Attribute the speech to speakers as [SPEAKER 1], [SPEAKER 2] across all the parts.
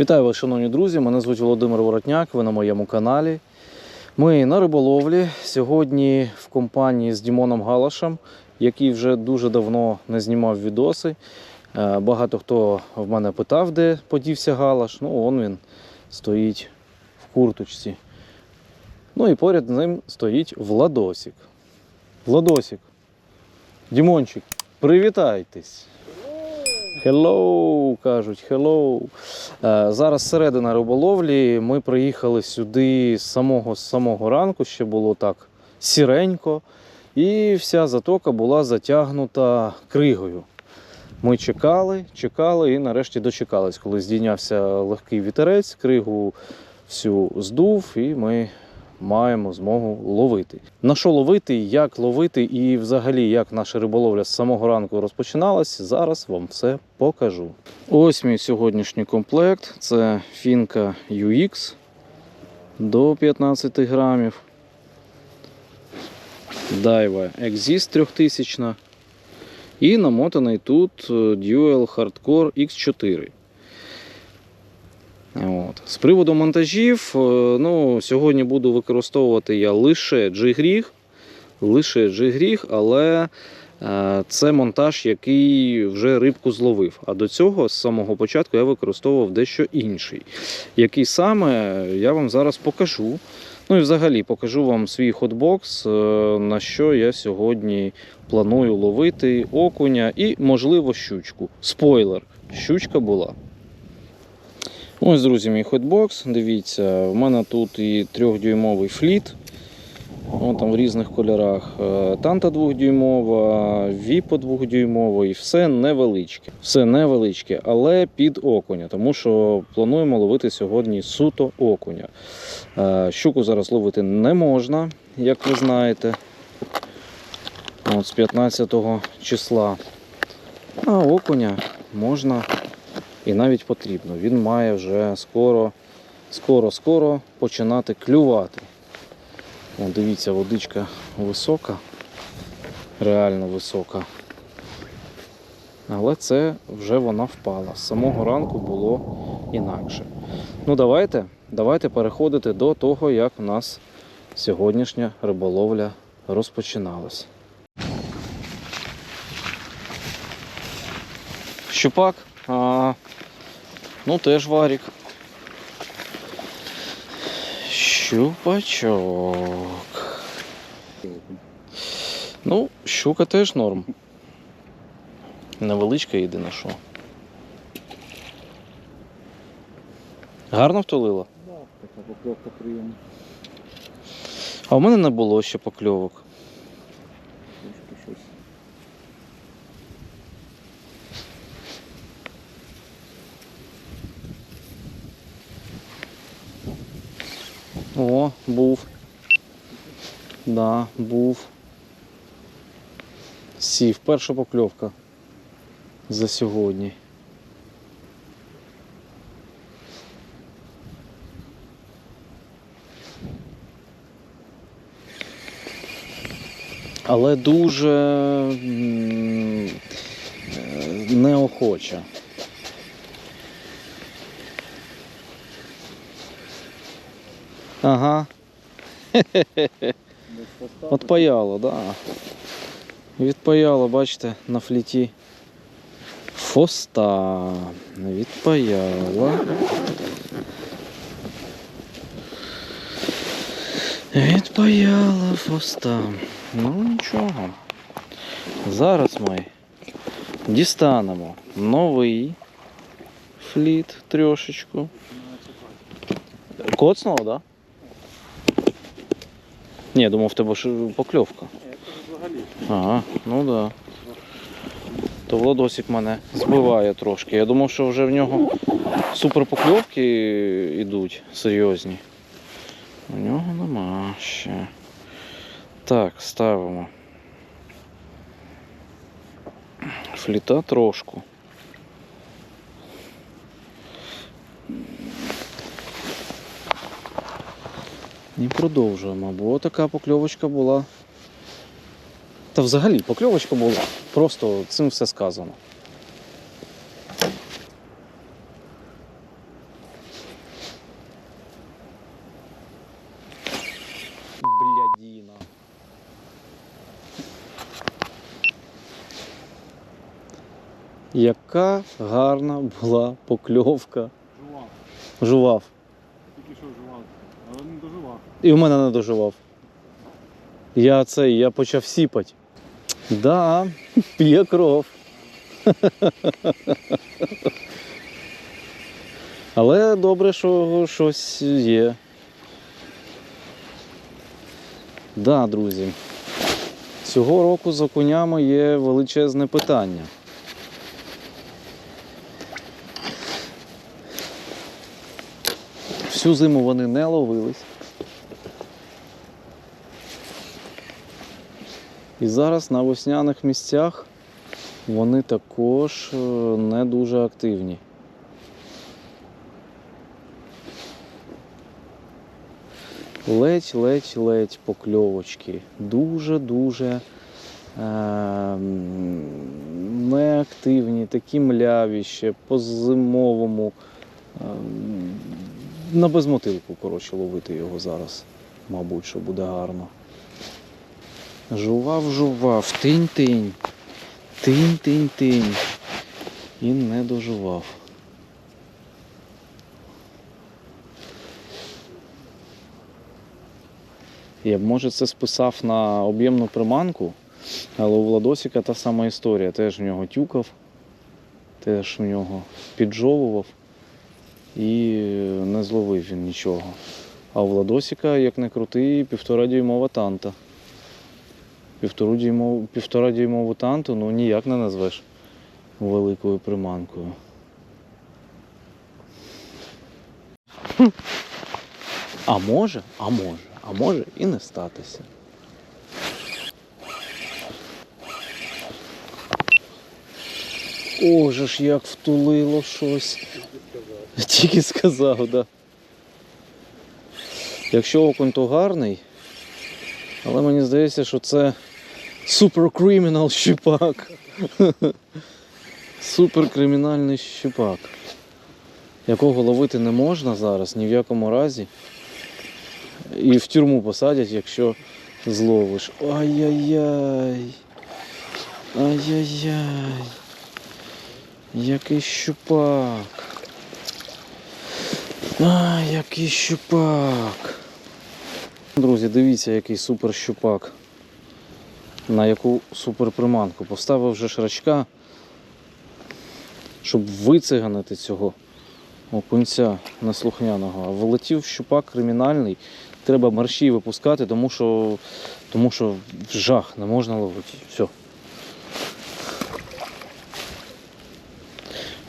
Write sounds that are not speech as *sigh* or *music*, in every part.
[SPEAKER 1] Вітаю вас, шановні друзі! Мене звуть Володимир Воротняк, ви на моєму каналі. Ми на риболовлі. Сьогодні в компанії з Дімоном Галашем, який вже дуже давно не знімав відоси. Е, Багато хто в мене питав, де подівся Галаш. Ну, он він стоїть в курточці. Ну і поряд з ним стоїть Владосик. Владосик. Дімончик, привітайтесь! Hello, кажуть, hello. Е, Зараз середина риболовлі. Ми приїхали сюди з самого, самого ранку, ще було так сіренько, і вся затока була затягнута кригою. Ми чекали, чекали і нарешті дочекались, коли здійнявся легкий вітерець, кригу всю здув, і ми маємо змогу ловити. На що ловити, як ловити, і взагалі як наша риболовля з самого ранку розпочиналась, зараз вам все покажу. Ось мій сьогоднішній комплект. Це фінка UX до 15 грамів. Daiwa Exist 3000 і намотаний тут е, Dual Hardcore X4. От. З приводу монтажів, е, ну, сьогодні буду використовувати я лише джигріг, лише джигріг, але е, це монтаж, який вже рибку зловив. А до цього з самого початку я використовував дещо інший. Який саме я вам зараз покажу. Ну і взагалі покажу вам свій хотбокс, е, на що я сьогодні планую ловити окуня і, можливо, щучку. Спойлер, щучка була. Ось, друзі, мій хотбокс. Дивіться, в мене тут і трьохдюймовий фліт. Вон там в різних кольорах. Е, Танта двохдюймова, Віпо двохдюймова і все невеличке. Все невеличке, але під окуня, тому що плануємо ловити сьогодні суто окуня. Е, Щуку зараз ловити не можна, як ви знаєте. От з 15 числа. А окуня можна і навіть потрібно. Він має вже скоро, скоро, скоро починати клювати. О, дивіться, водичка висока, реально висока. Але це вже вона впала. З самого ранку було інакше. Ну давайте, давайте переходити до того, як у нас сьогоднішня риболовля розпочиналась. Щупак, а, ну теж варік. Щупачок. Ну, щука теж норм. Невеличка єдине що. Гарно втулила?
[SPEAKER 2] Да, така покльовка приємна.
[SPEAKER 1] А в мене не було ще покльовок. О, був. Да, був. Сів. Перша покльовка за сьогодні. Але дуже м, е, неохоча. Ага. *laughs*
[SPEAKER 2] Десь поставити.
[SPEAKER 1] Отпаяло, да. Відпаяло, бачите, на фліті. Фоста. Відпаяло. Відпаяла фоста. Ну нічого. Зараз ми дістанемо новий фліт трьошечку. Коцнуло, да? Ні, я думав, в тебе покльовка. Ага, ну да. То Владосик мене збиває трошки. Я думав, що вже в нього супер покльовки йдуть серйозні. У нього нема ще. Так, ставимо. Фліта трошку. І продовжуємо, бо така покльовочка була. Та взагалі покльовочка була. Просто цим все сказано. Блядіна. Яка гарна була покльовка.
[SPEAKER 2] Жував.
[SPEAKER 1] Жував. І в мене не доживав. Я цей, я почав сіпати. Да, п'є кров. Але добре, що щось є. Да, друзі. Цього року з окунями є величезне питання. Всю зиму вони не ловились. І зараз на весняних місцях вони також е, не дуже активні. Ледь-ледь-ледь покльовочки. Дуже-дуже е, неактивні, такі мляві ще по-зимовому. Е, на безмотилку, коротше, ловити його зараз. Мабуть, що буде гарно. Жував, жував, тинь-тинь, тинь-тинь-тинь. І не дожував. Я б може це списав на об'ємну приманку, але у Владосика та сама історія. Теж в нього тюкав, теж в нього піджовував і не зловив він нічого. А у Владосика, як не крутий, півтора дюймова танта. Півтору дюймову, півтора танту ну ніяк не назвеш великою приманкою. А може, а може, а може і не статися. О, же ж як втулило щось. Тільки сказав, так. Да. Якщо окунь, то гарний, але мені здається, що це суперкримінал щепак. Суперкримінальний щепак, якого ловити не можна зараз ні в якому разі. І в тюрму посадять, якщо зловиш. Ай-яй-яй. Ай-яй-яй. Який щупак. А, який щупак. Друзі, дивіться, який супер щупак. На яку суперприманку. Поставив вже шрачка, щоб вициганити цього окунця неслухняного. А влетів щупак кримінальний. Треба мерщій випускати, тому що, тому що жах не можна ловити. Все.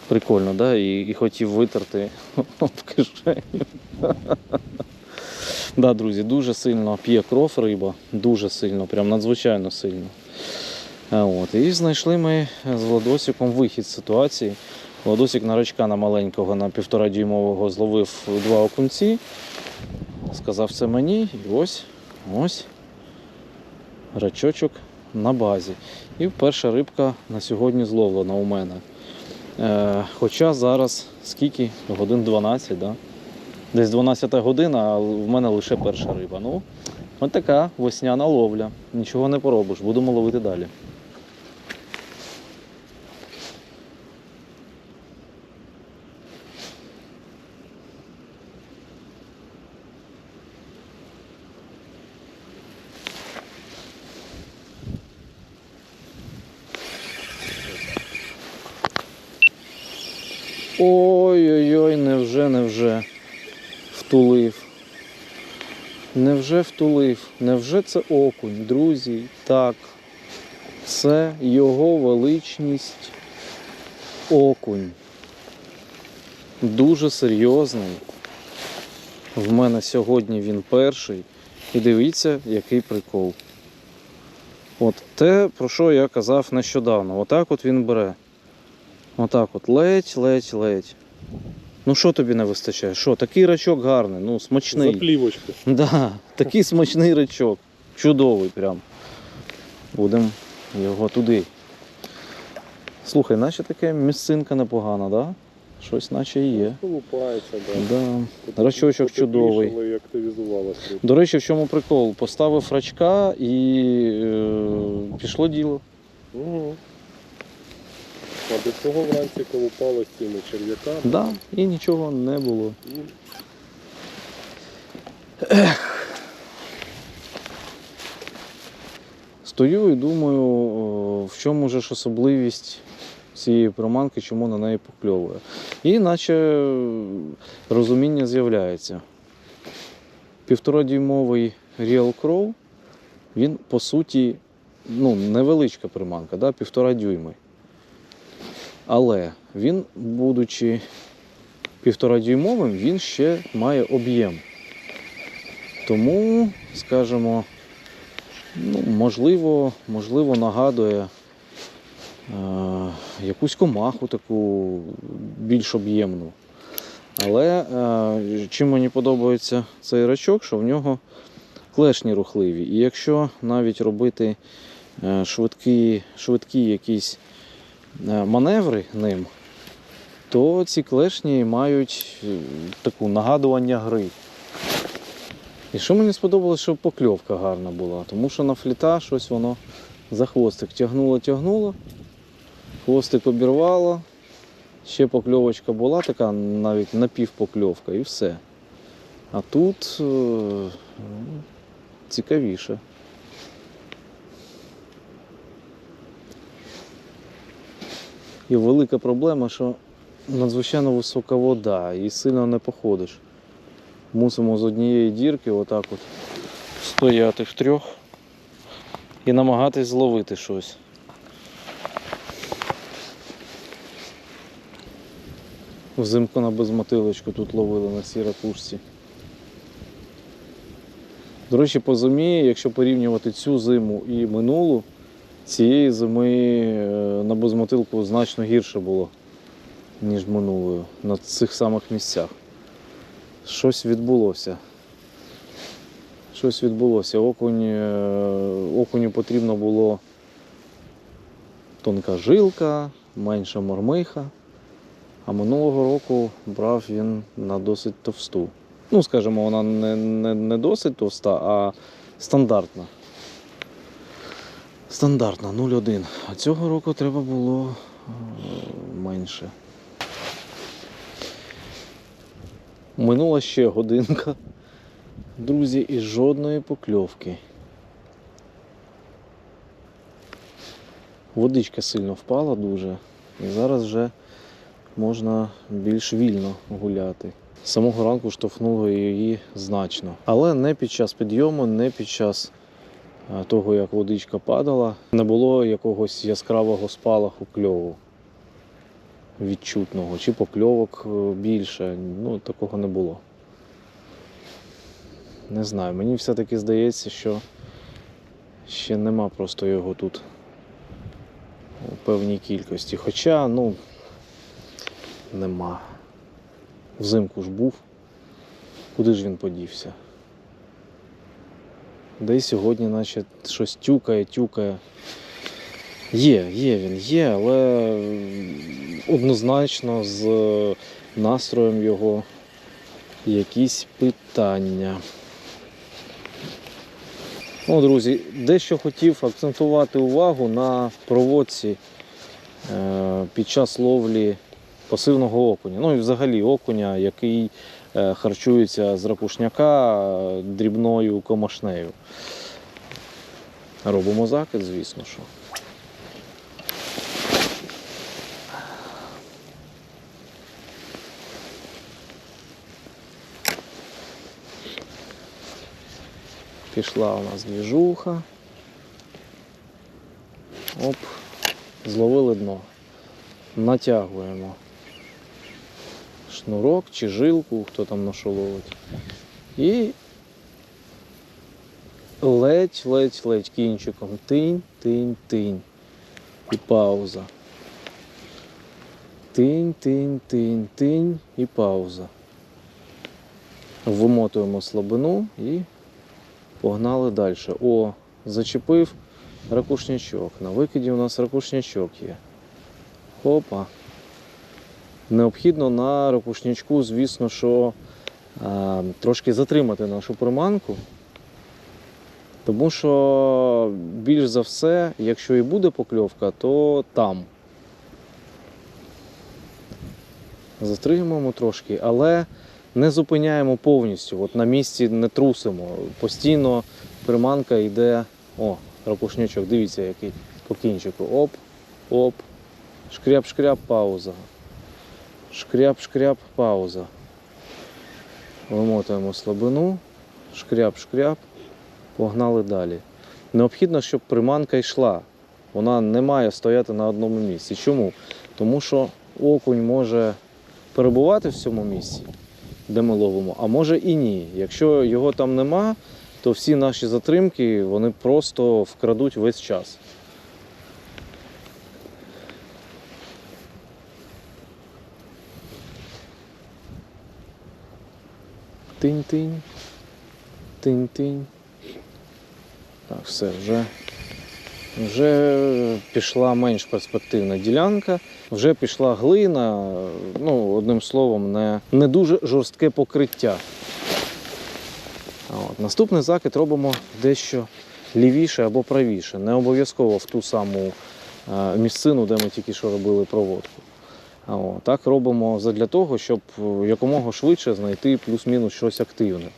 [SPEAKER 1] Прикольно, да? І, і хотів витерти *laughs* в кишені. Да, друзі, дуже сильно п'є кров риба, дуже сильно, прям надзвичайно сильно. От. І знайшли ми з Владосиком вихід з ситуації. Владосик на рачка на маленького, на півтора дюймового зловив два окунці. Сказав це мені, і ось, ось рачочок на базі. І перша рибка на сьогодні зловлена у мене. Е, хоча зараз скільки? Годин 12, да? Десь 12 година, а в мене лише перша риба. Ну, от така весняна ловля. Нічого не поробиш, будемо ловити далі. Ой-ой-ой, невже, невже втулив. Невже втулив? Невже це окунь, друзі? Так. Це його величність окунь. Дуже серйозний. В мене сьогодні він перший. І дивіться, який прикол. От те, про що я казав нещодавно. Отак от він бере. Отак от ледь, ледь, ледь. Ну що тобі не вистачає? Що, такий рачок гарний, ну смачний.
[SPEAKER 2] Заплівочку.
[SPEAKER 1] Да, такий смачний рачок. Чудовий прям. Будемо його туди. Слухай, наче таке місцинка непогана, да? Щось наче і є.
[SPEAKER 3] Колупається, да.
[SPEAKER 1] Да. Рачочок чудовий. До речі, в чому прикол? Поставив рачка і е, пішло діло.
[SPEAKER 3] Угу. А до цього вранці колупало з цими черв'яками.
[SPEAKER 1] Да, і нічого не було.
[SPEAKER 3] І
[SPEAKER 1] Стою і думаю, в чому ж особливість цієї приманки, чому на неї покльовує. І наче розуміння з'являється. Півторадюймовий Real Crow, він по суті ну, невеличка приманка, да, півтора дюйми. Але він, будучи півторадюймовим, він ще має об'єм. Тому, скажімо, ну, можливо, можливо, нагадує е, якусь комаху таку більш об'ємну. Але е, чим мені подобається цей рачок, що в нього клешні рухливі. І якщо навіть робити е, швидкі, швидкі якісь маневри ним, то ці клешні мають е, таку нагадування гри. І що мені сподобалося, що покльовка гарна була, тому що на фліта щось воно за хвостик тягнуло, тягнуло, хвостик обірвало, ще покльовочка була така, навіть напівпокльовка, і все. А тут е, ну, цікавіше. І велика проблема, що надзвичайно висока вода і сильно не походиш. Мусимо з однієї дірки отак от стояти втрьох і намагатись зловити щось. Взимку на безмотилочку тут ловили на цій ракушці. До речі, по зимі, якщо порівнювати цю зиму і минулу, цієї зими е, на безмотилку значно гірше було, ніж минулою на цих самих місцях. Щось відбулося. Щось відбулося. Окунь, е, окуню потрібно було тонка жилка, менша мормиха. А минулого року брав він на досить товсту. Ну, скажімо, вона не, не, не досить товста, а стандартна. Стандартна 0,1. А цього року треба було е, менше. Минула ще годинка, друзі, і жодної покльовки. Водичка сильно впала дуже, і зараз вже можна більш вільно гуляти. З самого ранку штовхнуло її значно. Але не під час підйому, не під час того, як водичка падала, не було якогось яскравого спалаху кльову відчутного, чи покльовок е, більше. Ну, такого не було. Не знаю, мені все-таки здається, що ще нема просто його тут у певній кількості. Хоча, ну, нема. Взимку ж був. Куди ж він подівся? Да й сьогодні, наче щось тюкає, тюкає. Є, є він, є, але однозначно з е, настроєм його якісь питання. Ну, друзі, дещо хотів акцентувати увагу на проводці е, під час ловлі пасивного окуня. Ну і взагалі окуня, який е, харчується з ракушняка е, дрібною комашнею. Робимо закид, звісно, що. Пішла у нас двіжуха. Оп, зловили дно. Натягуємо шнурок чи жилку, хто там на що ловить. І ледь, ледь, ледь кінчиком. Тинь, тинь, тинь. І пауза. Тинь, тинь, тинь, тинь і пауза. Вимотуємо слабину і погнали далі. О, зачепив ракушнячок. На викиді у нас ракушнячок є. Опа. Необхідно на ракушнячку, звісно, що е, трошки затримати нашу приманку. Тому що більш за все, якщо і буде покльовка, то там. Затримуємо трошки, але не зупиняємо повністю. От на місці не трусимо. Постійно приманка йде. О, ракушнячок, дивіться, який по кінчику. Оп, оп. Шкряп-шкряп, пауза. Шкряп-шкряп, пауза. Вимотуємо слабину. Шкряп-шкряп. Погнали далі. Необхідно, щоб приманка йшла. Вона не має стояти на одному місці. Чому? Тому що окунь може перебувати в цьому місці, де ми ловимо, а може і ні. Якщо його там нема, то всі наші затримки вони просто вкрадуть весь час. Тинь-тинь. Тинь-тинь. Так, все, вже, вже пішла менш перспективна ділянка, вже пішла глина, ну, одним словом, не, не дуже жорстке покриття. От. Наступний закид робимо дещо лівіше або правіше. Не обов'язково в ту саму е, місцину, де ми тільки що робили проводку. Так робимо задля того, щоб е, якомога швидше знайти плюс-мінус щось активне.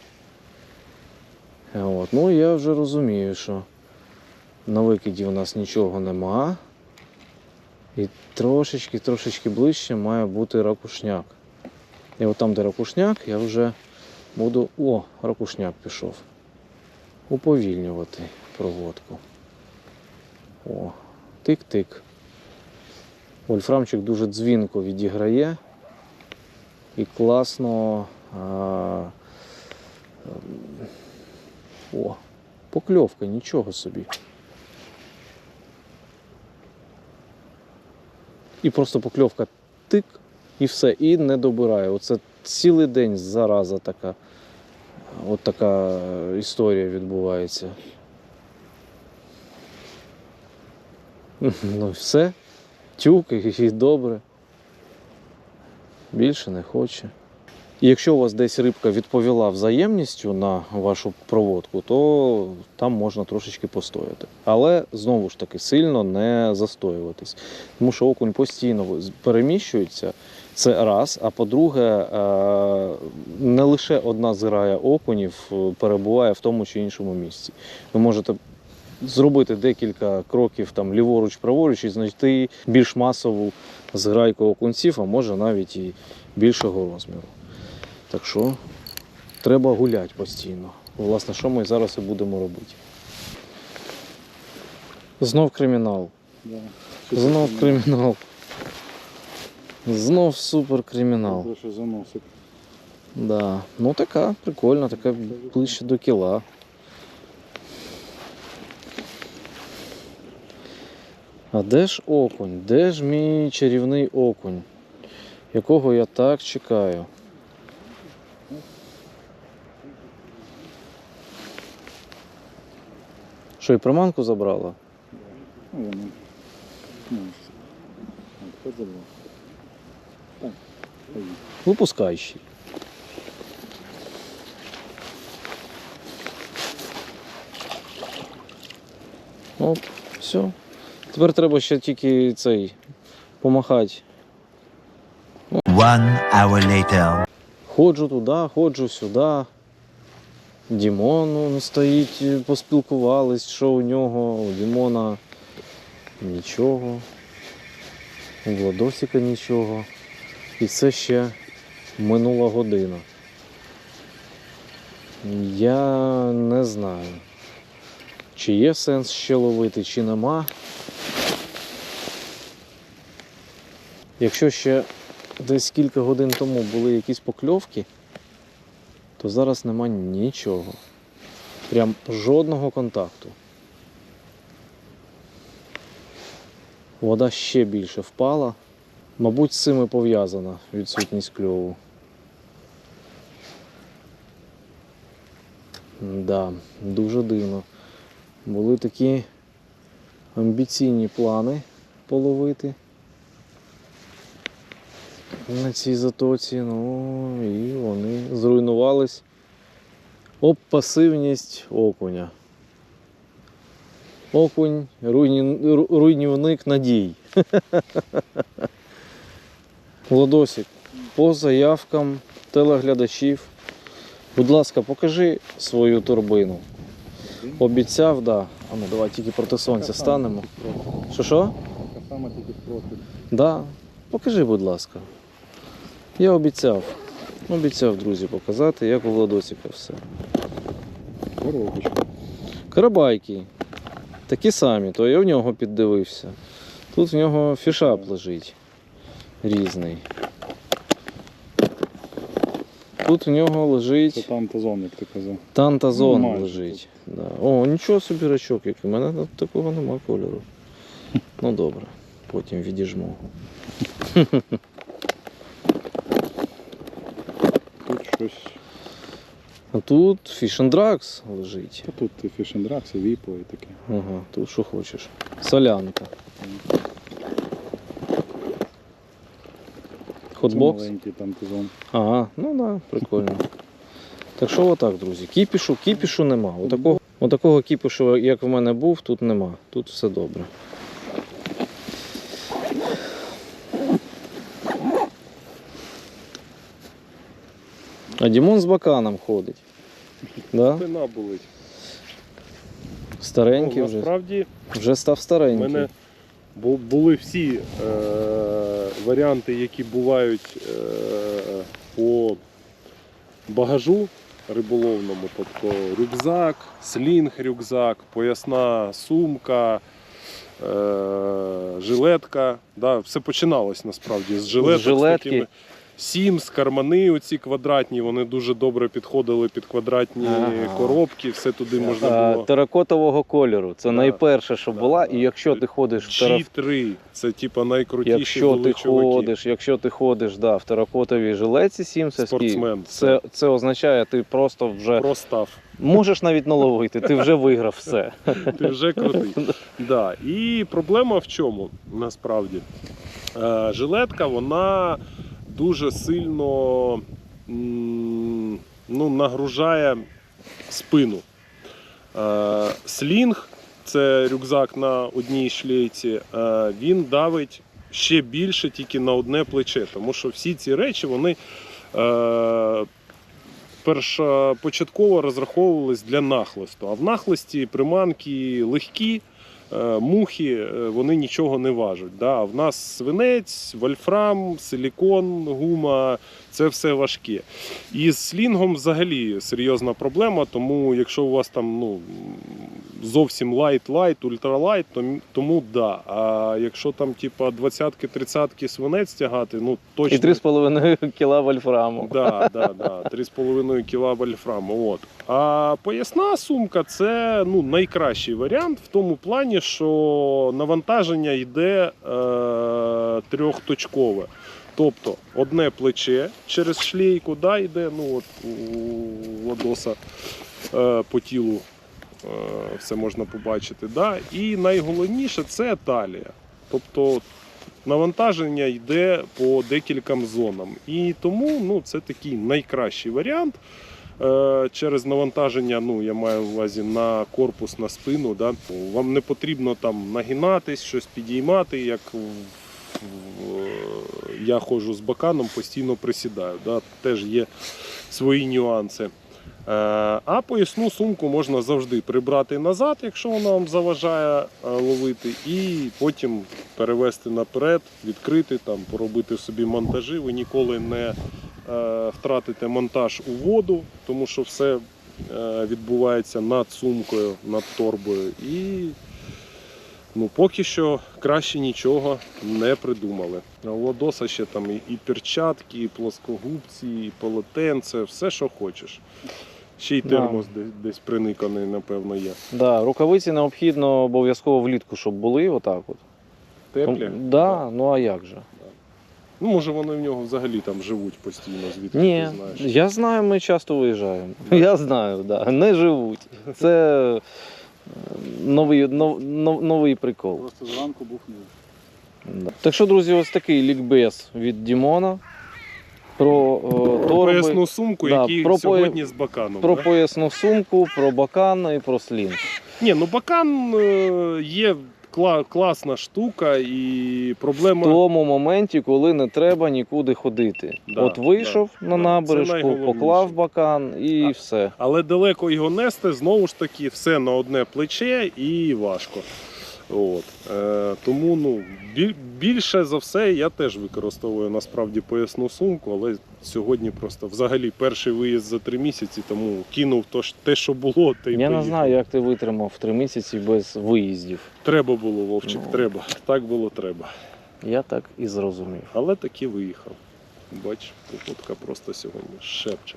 [SPEAKER 1] Е, От. Ну, я вже розумію, що на викиді у нас нічого нема. І трошечки, трошечки ближче має бути ракушняк. І от там, де ракушняк, я вже буду. О, ракушняк пішов. Уповільнювати проводку. О, тик-тик. Вольфрамчик дуже дзвінко відіграє і класно. Ем, о, покльовка, нічого собі. І просто покльовка тик і все, і не добирає. Оце цілий день зараза така. От така історія відбувається. *laughs* Ну і все. Тюк і добре. Більше не хоче. І якщо у вас десь рибка відповіла взаємністю на вашу проводку, то там можна трошечки постояти. Але знову ж таки сильно не застоюватись. Тому що окунь постійно переміщується. Це раз. А по-друге, е, не лише одна зграя окунів е, перебуває в тому чи іншому місці. Ви можете зробити декілька кроків там ліворуч, праворуч і знайти більш масову зграйку окунців, а може навіть і більшого розміру. Так що треба гуляти постійно. Власне, що ми зараз і будемо робити. Знов кримінал.
[SPEAKER 2] Да.
[SPEAKER 1] Знов кримінал. Знов суперкримінал.
[SPEAKER 2] Це що заносить.
[SPEAKER 1] Да. Ну така, прикольна, така ближче до кіла. А де ж окунь? Де ж мій чарівний окунь, якого я так чекаю? Що, і приманку забрала?
[SPEAKER 2] Ну. Ну.
[SPEAKER 1] Випускай ще. Оп, все. Тепер треба ще тільки цей помахати.
[SPEAKER 4] One hour later.
[SPEAKER 1] Ходжу туди, ходжу сюди. Дімон он стоїть, поспілкувались, що у нього, у Дімона нічого. У Владосіка нічого. І це ще минула година. Я не знаю, чи є сенс ще ловити, чи нема. Якщо ще десь кілька годин тому були якісь покльовки, то зараз нема нічого. Прям жодного контакту. Вода ще більше впала. Мабуть, з цим і пов'язана відсутність кльову. Да, дуже дивно. Були такі амбіційні плани половити. На цій затоці. Ну і вони зруйнувались. Об пасивність окуня. Окунь руйні... руйнівник надій. *laughs* Владосик, по заявкам телеглядачів. Будь ласка, покажи свою турбину. Обіцяв, да. А ну давай тільки проти сонця станемо. Що що?
[SPEAKER 2] Така сама тільки профіль.
[SPEAKER 1] Да. Покажи, будь ласка. Я обіцяв. Обіцяв, друзі, показати, як у Владосика все.
[SPEAKER 2] Коробочка.
[SPEAKER 1] Карабайки. Такі самі, то я в нього піддивився. Тут в нього фішап лежить різний. Тут в нього лежить
[SPEAKER 2] там тазон, як ти казав.
[SPEAKER 1] тантазон
[SPEAKER 2] Ну,
[SPEAKER 1] лежить. Да. О, нічого собі рачок, який. У мене такого нема кольору. *laughs* Ну добре, потім відіжму. *laughs*
[SPEAKER 2] Тут щось.
[SPEAKER 1] А тут Fish and Drugs лежить.
[SPEAKER 2] Та тут і віпо, і таке.
[SPEAKER 1] Ага, тут що хочеш. Солянка. Хотбокс?
[SPEAKER 2] маленький там тазон.
[SPEAKER 1] Ага, ну да, прикольно. Так що отак, друзі. Кіпішу, кіпішу нема. Отакого, отакого кіпішу, як в мене був, тут нема. Тут все добре. А Дімон з баканом ходить. Да?
[SPEAKER 3] Спина болить.
[SPEAKER 1] Старенький
[SPEAKER 3] Ну,
[SPEAKER 1] вже.
[SPEAKER 3] Насправді
[SPEAKER 1] Вже став
[SPEAKER 3] в
[SPEAKER 1] старенький.
[SPEAKER 3] мене бу- були всі е, варіанти, які бувають е, по багажу риболовному, тобто рюкзак, слінг рюкзак, поясна сумка. Е, жилетка, да, все починалось насправді з жилеток,
[SPEAKER 1] жилетки.
[SPEAKER 3] з такими Сімс, кармани оці квадратні, вони дуже добре підходили під квадратні
[SPEAKER 1] Ага.
[SPEAKER 3] коробки, все туди можна
[SPEAKER 1] А,
[SPEAKER 3] було.
[SPEAKER 1] теракотового кольору. Це
[SPEAKER 3] Да.
[SPEAKER 1] найперше, що
[SPEAKER 3] Да,
[SPEAKER 1] була. І якщо ти ходиш в тераф...
[SPEAKER 3] G3, це типа найкрутіші
[SPEAKER 1] Якщо
[SPEAKER 3] були
[SPEAKER 1] ти
[SPEAKER 3] чуваки.
[SPEAKER 1] ходиш, якщо ти ходиш да, в теракотовій жилеці сімсовській,
[SPEAKER 3] Спортсмен.
[SPEAKER 1] це, це означає, ти просто вже
[SPEAKER 3] Простав.
[SPEAKER 1] можеш навіть наловити, ти вже виграв все. *laughs*
[SPEAKER 3] Ти вже крутий. да. І проблема в чому насправді? Е, жилетка, вона дуже сильно ну, нагружає спину. Е, слінг, це рюкзак на одній шлейці, е, він давить ще більше тільки на одне плече, тому що всі ці речі вони. Е, першопочатково розраховувались для нахлисту. А в нахлисті приманки легкі, мухи е, вони нічого не важать. Да? В нас свинець, вольфрам, силікон, гума це все важке. І з слінгом взагалі серйозна проблема, тому якщо у вас там ну, зовсім лайт-лайт, ультралайт, тому да. А якщо там типа 20-ки, 30-ки свинець тягати, ну точно.
[SPEAKER 1] І 3,5 *laughs* кіла вольфраму.
[SPEAKER 3] Да, да, да, 3,5 кіла вольфраму. От. А поясна сумка це ну, найкращий варіант в тому плані, що навантаження йде е, трьохточкове. Тобто одне плече через шлейку да, йде, ну от у Ладоса е, по тілу все можна побачити. Да? І найголовніше це талія. Тобто навантаження йде по декільком зонам. І тому ну, це такий найкращий варіант. Е, Через навантаження, ну я маю в увазі на корпус, на спину. Да? Вам не потрібно там нагинатись, щось підіймати, як в- я ходжу з баканом, постійно присідаю. Да? Теж є свої нюанси. Е, А поясну сумку можна завжди прибрати назад, якщо вона вам заважає е, ловити, і потім перевести наперед, відкрити, там, поробити собі монтажі. Ви ніколи не е, втратите монтаж у воду, тому що все відбувається над сумкою, над торбою. І ну, поки що краще нічого не придумали. У Лодоса ще там і перчатки, і плоскогубці, і полотенце, все, що хочеш. Ще й
[SPEAKER 1] Да.
[SPEAKER 3] термос десь, десь приниканий, напевно, є.
[SPEAKER 1] Да, рукавиці необхідно обов'язково влітку, щоб були отак от.
[SPEAKER 3] Теплі?
[SPEAKER 1] Тому- Да, ну а як же?
[SPEAKER 3] Ну, може, вони в нього взагалі там живуть постійно, звідки
[SPEAKER 1] Ні,
[SPEAKER 3] ти знаєш.
[SPEAKER 1] я знаю, ми часто виїжджаємо. Я знаю, да. не живуть. Це е, новий, нов, нов- новий прикол.
[SPEAKER 2] Просто зранку був ніж.
[SPEAKER 1] Да. Так що, друзі, ось такий лікбез від Дімона про е,
[SPEAKER 3] Про
[SPEAKER 1] торби,
[SPEAKER 3] поясну сумку,
[SPEAKER 1] Да,
[SPEAKER 3] який
[SPEAKER 1] про
[SPEAKER 3] сьогодні з баканом.
[SPEAKER 1] про
[SPEAKER 3] да?
[SPEAKER 1] поясну сумку, про бакан і про слін.
[SPEAKER 3] Ні, ну бакан е, є кла- класна штука і
[SPEAKER 1] В
[SPEAKER 3] проблема.
[SPEAKER 1] тому моменті, коли не треба нікуди ходити.
[SPEAKER 3] Да,
[SPEAKER 1] От вийшов
[SPEAKER 3] да,
[SPEAKER 1] на
[SPEAKER 3] да.
[SPEAKER 1] набережку,
[SPEAKER 3] найголовніше.
[SPEAKER 1] поклав бакан і
[SPEAKER 3] А-
[SPEAKER 1] все.
[SPEAKER 3] Але далеко його нести, знову ж таки, все на одне плече і важко. От. Е, тому ну, біль, більше за все я теж використовую насправді поясну сумку, але сьогодні просто взагалі перший виїзд за три місяці, тому кинув то, те, що було, те й
[SPEAKER 1] Я не
[SPEAKER 3] поїхав.
[SPEAKER 1] знаю, як ти витримав три місяці без виїздів.
[SPEAKER 3] Треба було, Вовчик,
[SPEAKER 1] Ну.
[SPEAKER 3] треба. Так було треба.
[SPEAKER 1] Я так і зрозумів.
[SPEAKER 3] Але таки виїхав. Бач, попутка просто сьогодні шепче.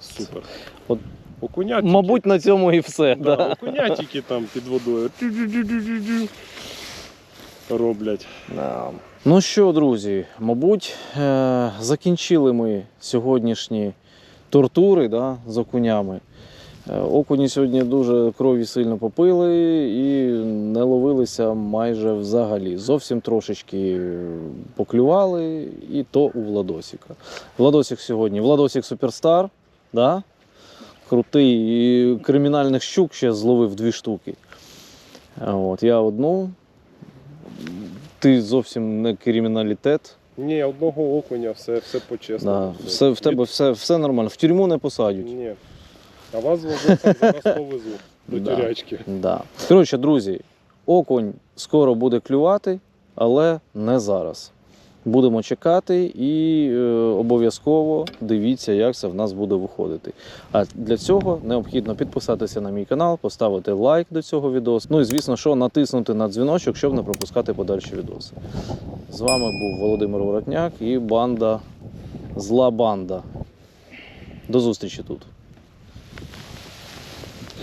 [SPEAKER 3] Супер.
[SPEAKER 1] От,
[SPEAKER 3] Окуня тільки-
[SPEAKER 1] Мабуть, на цьому і все.
[SPEAKER 3] да,
[SPEAKER 1] Да.
[SPEAKER 3] окуня тільки там під водою тю-тю-тю-тю-тю роблять.
[SPEAKER 1] Да. Ну що, друзі, мабуть, е- закінчили ми сьогоднішні тортури да, з окунями. Е, Окуні сьогодні дуже крові сильно попили і не ловилися майже взагалі. Зовсім трошечки поклювали, і то у Владосіка. Владосік сьогодні. Владосік суперстар, да? Крутий і кримінальних щук ще зловив дві штуки. От, я одну. Ти зовсім не криміналітет.
[SPEAKER 3] Ні, одного окуня, все, все
[SPEAKER 1] Да,
[SPEAKER 3] по-чесному.
[SPEAKER 1] все, в тебе все, все нормально. В тюрму не посадять.
[SPEAKER 3] Ні. А вас Владоса, зараз повезу до
[SPEAKER 1] Да.
[SPEAKER 3] тюрячки.
[SPEAKER 1] Да. Коротше, друзі, окунь скоро буде клювати, але не зараз. Будемо чекати і е, обов'язково дивіться, як це в нас буде виходити. А для цього необхідно підписатися на мій канал, поставити лайк до цього відео. Ну і звісно, що натиснути на дзвіночок, щоб не пропускати подальші відоси. З вами був Володимир Воротняк і банда Зла банда. До зустрічі тут.